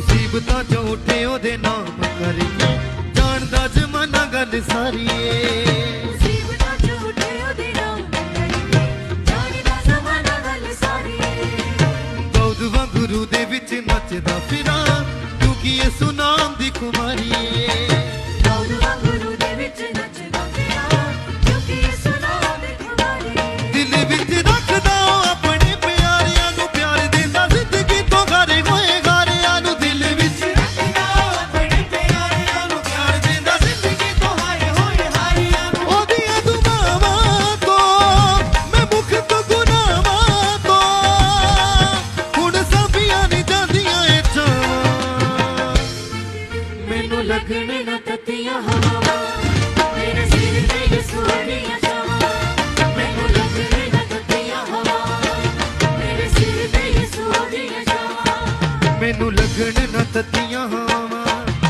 ਮੁਸੀਬਤਾਂ ਚੋਂ ਉੱਠੇ ਉਹਦੇ ਨਾਮ ਕਰਕੇ ਜਾਣਦਾ ਜ਼ਮਾਨਾ ਗੱਲ ਸਾਰੀ ਏ। ਮੁਸੀਬਤਾਂ ਝੂਠੇ ਉਹਦੇ ਨਾਮ ਕਰੀਏ। ਜਾਣਦਾ ਜ਼ਮਾਨਾ ਗੱਲ ਸਾਰੀ ਬੌਧ ਵਾਂਗੂ ਦੇ ਵਿੱਚ ਨੱਚਦਾ ਫਿਰਾਂ ਕਿਉਂਕਿ ਇਹ ਸੁਨਾਮ ਦੀ ਕੁਮਾਰੀ ਏ। ਮੈਨੂੰ ਲੱਗਣ ਨਾ ਤਤੀਆਂ ਹਵਾਵਾਂ। ਮੇਰੇ ਸਿਰ ਤੇ ਯਿਸੂ ਦੀਆਂ ਛਾਵਾਂ। ਮੈਨੂੰ ਲੱਗਣ ਨਾ ਤਤੀਆਂ ਹਵਾਵਾਂ। ਮੇਰੇ ਸਿਰ ਤੇ ਯਿਸੂ ਦੀਆਂ ਛਾਵਾਂ। ਮੈਨੂੰ ਲੱਗਣ ਨਾ ਤਤੀਆਂ